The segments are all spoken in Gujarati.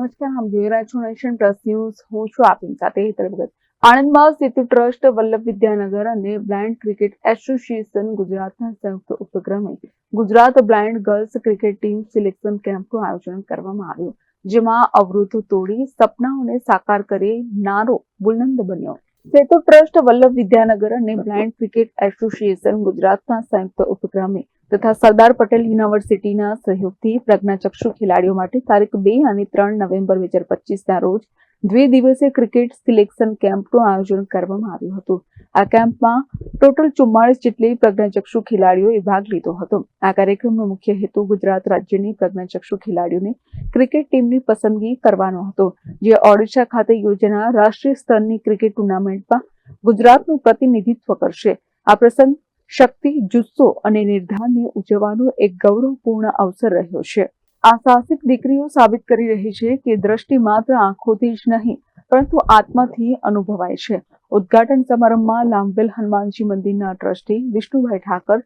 નમસ્કાર આપ જોઈ રહ્યા ન્યૂઝ હું છું આપની સાથે હેતલ આણંદમાં સેતુ ટ્રસ્ટ વલ્લભ વિદ્યાનગર અને બ્લાઇન્ડ ક્રિકેટ એસોસિએશન ગુજરાતના સંયુક્ત ઉપક્રમે Gujarat blind girls cricket team selection કેમ્પનું આયોજન કરવામાં આવ્યું, જેમાં અવરોધો તોડી સપનાઓને સાકાર કરી નારો બુલંદ બન્યો. સેતુ ટ્રસ્ટ વલ્લભ વિદ્યાનગર અને બ્લાઇન્ડ ક્રિકેટ એસોસિએશન ગુજરાતના સંયુક્ત ઉપક્રમે તથા સરદાર પટેલ યુનિવર્સિટીના સહયોગથી પ્રજ્ઞાચક્ષુ ખેલાડીઓ માટે તારીખ બે અને ત્રણ નવેમ્બર બે હજાર પચીસના રોજ દ્વિ દિવસીય ક્રિકેટ સિલેક્શન કેમ્પનું આયોજન કરવામાં આવ્યું હતું. આ કેમ્પમાં ટોટલ ચુમ્માળીસ જેટલી પ્રજ્ઞાચક્ષુ ખેલાડીઓએ ભાગ લીધો હતો. આ કાર્યક્રમનો મુખ્ય હેતુ ગુજરાત રાજ્યની પ્રજ્ઞાચક્ષુ ખેલાડીઓને ક્રિકેટ ટીમની પસંદગી કરવાનો હતો. જે ઓડિશા ખાતે યોજાનાર રાષ્ટ્રીય સ્તરની ક્રિકેટ ટુર્નામેન્ટમાં ગુજરાતનું પ્રતિનિધિત્વ કરશે. આ પ્રસંગ શક્તિ, જુસ્સો અને નિર્ધારને ઉજવવાનો એક ગૌરવપૂર્ણ અવસર રહ્યો છે. આ સાહસિક દીકરીઓ સાબિત કરી રહી છે કે દ્રષ્ટિ માત્ર આંખોથી જ નહીં, પરંતુ આત્માથી અનુભવાય છે. ઉદ્ઘાટન સમારંભમાં લાંબેલ હનુમાનજી મંદિરના ટ્રસ્ટી વિષ્ણુભાઈ ઠાકર,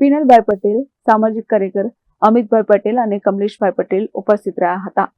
પિનલભાઈ પટેલ, સામાજિક કાર્યકર અમિતભાઈ પટેલ અને કમલેશભાઈ પટેલ ઉપસ્થિત રહ્યા હતા.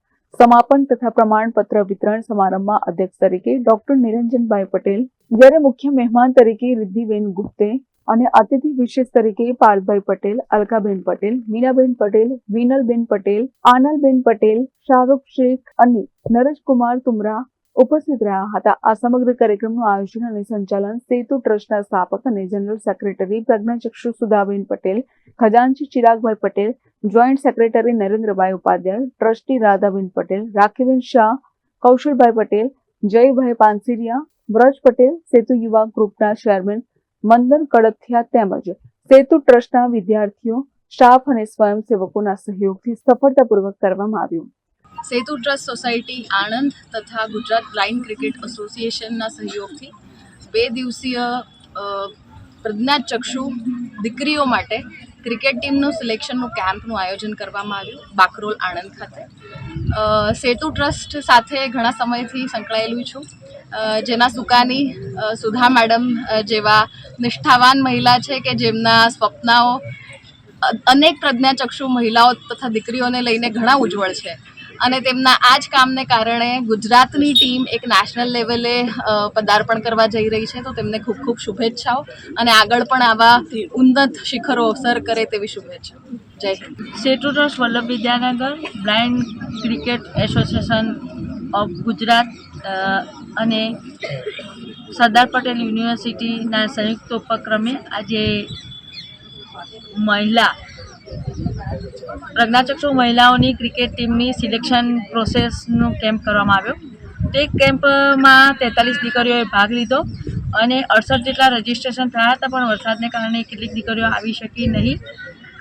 સમાપન તથા પ્રમાણપત્ર વિતરણ સમારંભમાં અધ્યક્ષ તરીકે ડોક્ટર નિરંજનભાઈ પટેલ, જ્યારે મુખ્ય મહેમાન તરીકે રિદ્ધિબેન ગુપ્તે અને અતિથિ વિશેષ તરીકે પાલભાઈ પટેલ, અલકાબેન પટેલ, મીનાબેન પટેલ, વિનલબેન પટેલ, આનલબેન પટેલ, શાહરૂખ શેખ અને નરેશકુમાર તુમરા ઉપસ્થિત રહ્યા હતા. આ સમગ્ર કાર્યક્રમનું આયોજન અને સંચાલન સેતુ ટ્રસ્ટના સ્થાપક અને જનરલ સેક્રેટરી પ્રજ્ઞાચક્ષુ Sudhaben Patel, ખજાનચી Chiragbhai Patel, joint secretary Narendrabhai Upadhyay, trustee Radhaben Patel Rakhiben Shah, Kaushalbhai Patel, Jaybhai Pansuriya, Vraj Patel, Setu Yuva ગ્રુપના ચેરમેન મંદન કડથિયા તેમજ સેતુ ટ્રસ્ટના વિદ્યાર્થીઓ, સ્ટાફ અને સ્વયંસેવકોના સહયોગથી સફળતાપૂર્વક કરવામાં આવ્યું. સેતુ ટ્રસ્ટ સોસાયટી આણંદ તથા ગુજરાત બ્લાઇન્ડ ક્રિકેટ એસોસિએશનના સહયોગથી બે દિવસીય પ્રજ્ઞાચક્ષુ દીકરીઓ માટે ક્રિકેટ ટીમનું સિલેક્શનનું કેમ્પનું આયોજન કરવામાં આવ્યું, બાકરોલ આણંદ ખાતે. સેતુ ટ્રસ્ટ સાથે ઘણા સમયથી સંકળાયેલું છું. જેના સુકાની સુધા મેડમ જેવા નિષ્ઠાવાન મહિલા છે કે જેમના સ્વપ્નાઓ અનેક પ્રજ્ઞાચક્ષુ મહિલાઓ તથા દીકરીઓને લઈને ઘણા ઉજ્જવળ છે. અને તેમના આ જ કામને કારણે ગુજરાતની ટીમ એક નેશનલ લેવલે પદાર્પણ કરવા જઈ રહી છે. તો તેમને ખૂબ ખૂબ શુભેચ્છાઓ અને આગળ પણ આવા ઉન્નત શિખરો અવસર કરે તેવી શુભેચ્છાઓ. જય Hind. Setu trust Vallabh Vidyanagar blind cricket association of Gujarat અને સરદાર પટેલ યુનિવર્સિટીના સંયુક્ત ઉપક્રમે આજે મહિલા પ્રજ્ઞાચક્ષુ મહિલાઓની ક્રિકેટ ટીમની સિલેક્શન પ્રોસેસનો કેમ્પ કરવામાં આવ્યો. તે કેમ્પમાં તેતાલીસ દીકરીઓએ ભાગ લીધો અને અડસઠ જેટલા રજીસ્ટ્રેશન થયા હતા, પણ વરસાદને કારણે કેટલીક દીકરીઓ આવી શકી નહીં.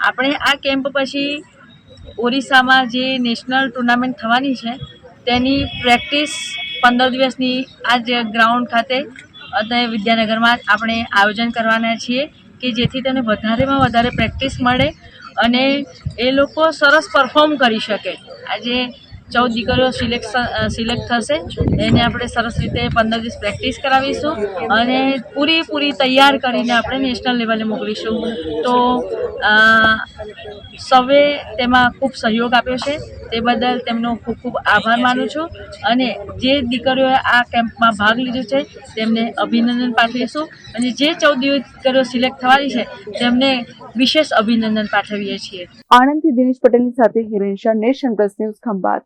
આપણે આ કેમ્પ પછી ઓરિસ્સામાં જે નેશનલ ટુર્નામેન્ટ થવાની છે, તેની પ્રેક્ટિસ પંદર દિવસની આ જ ગ્રાઉન્ડ ખાતે અને વિદ્યાનગરમાં આપણે આયોજન કરવાના છીએ કે જેથી તેને વધારેમાં વધારે પ્રેક્ટિસ મળે અને એ લોકો સરસ પરફોર્મ કરી શકે. આજે ચૌદ દીકરીઓ સિલેક્ટ સિલેક્ટ થશે. એને આપણે સરસ રીતે પંદર દિવસ પ્રેક્ટિસ કરાવીશું અને પૂરીપૂરી તૈયાર કરીને આપણે નેશનલ લેવલે મોકલીશું. તો સૌએ તેમાં ખૂબ સહયોગ આપ્યો છે. તે બદલ તેમનો ખૂબ ખૂબ આભાર માનું છું અને જે દીકરીઓએ આ કેમ્પમાં ભાગ લીધો છે, તેમને અભિનંદન પાઠવીશું અને જે ચૌદ દીકરીઓ સિલેક્ટ થવાની છે, તેમને વિશેષ અભિનંદન પાઠવીએ છીએ. આણંદથી દિનેશ પટેલની સાથે Hiren Shah nation plus news Khambhat.